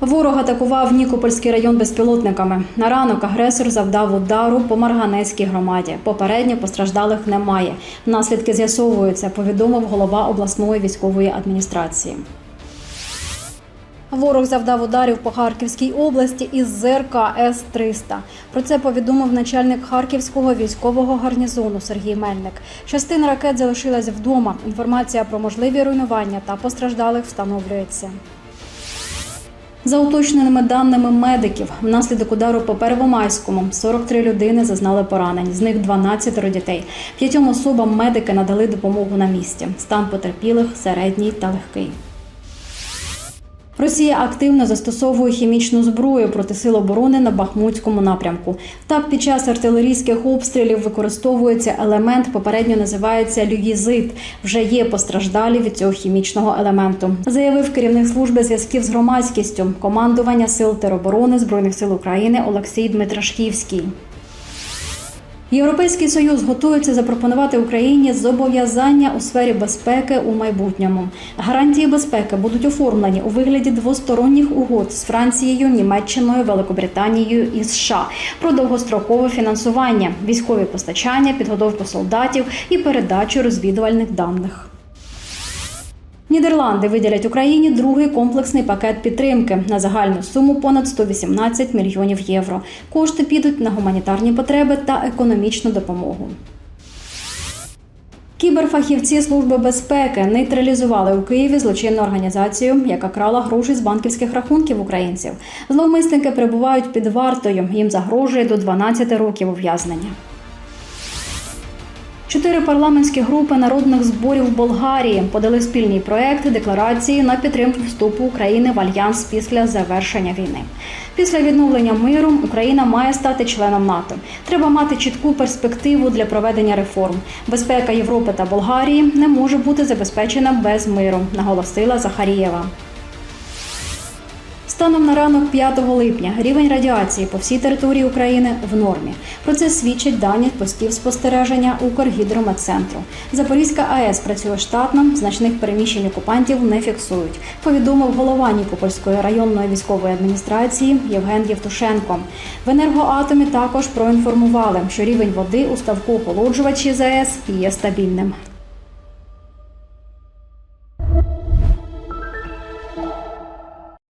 Ворог атакував Нікопольський район безпілотниками. На ранок агресор завдав удару по Марганецькій громаді. Попередньо постраждалих немає. Наслідки з'ясовуються, повідомив голова обласної військової адміністрації. Ворог завдав ударів по Харківській області із ЗРК С-300. Про це повідомив начальник Харківського військового гарнізону Сергій Мельник. Частина ракет залишилась вдома. Інформація про можливі руйнування та постраждалих встановлюється. За уточненими даними медиків, внаслідок удару по Первомайському 43 людини зазнали поранень, з них 12 дітей. П'ятьом особам медики надали допомогу на місці. Стан потерпілих середній та легкий. Росія активно застосовує хімічну зброю проти сил оборони на Бахмутському напрямку. Так, під час артилерійських обстрілів використовується елемент, попередньо називається люїзит. Вже є постраждалі від цього хімічного елементу. Заявив керівник служби зв'язків з громадськістю командування сил тероборони збройних сил України Олексій Дмитрашківський. Європейський союз готується запропонувати Україні зобов'язання у сфері безпеки у майбутньому. Гарантії безпеки будуть оформлені у вигляді двосторонніх угод з Францією, Німеччиною, Великобританією і США про довгострокове фінансування, військові постачання, підготовку солдатів і передачу розвідувальних даних. Нідерланди виділять Україні другий комплексний пакет підтримки на загальну суму понад 118 мільйонів євро. Кошти підуть на гуманітарні потреби та економічну допомогу. Кіберфахівці Служби безпеки нейтралізували у Києві злочинну організацію, яка крала гроші з банківських рахунків українців. Зловмисники перебувають під вартою. Їм загрожує до 12 років ув'язнення. Чотири парламентські групи народних зборів Болгарії подали спільний проект декларації на підтримку вступу України в альянс після завершення війни. Після відновлення миру Україна має стати членом НАТО. Треба мати чітку перспективу для проведення реформ. Безпека Європи та Болгарії не може бути забезпечена без миру, наголосила Захарієва. Станом на ранок 5 липня рівень радіації по всій території України в нормі. Про це свідчать дані постів спостереження Укргідрометцентру. Запорізька АЕС працює штатно, значних переміщень окупантів не фіксують. Повідомив голова Нікопольської районної військової адміністрації Євген Євтушенко. В енергоатомі також проінформували, що рівень води у ставку охолоджувачі ЗАЕС є стабільним.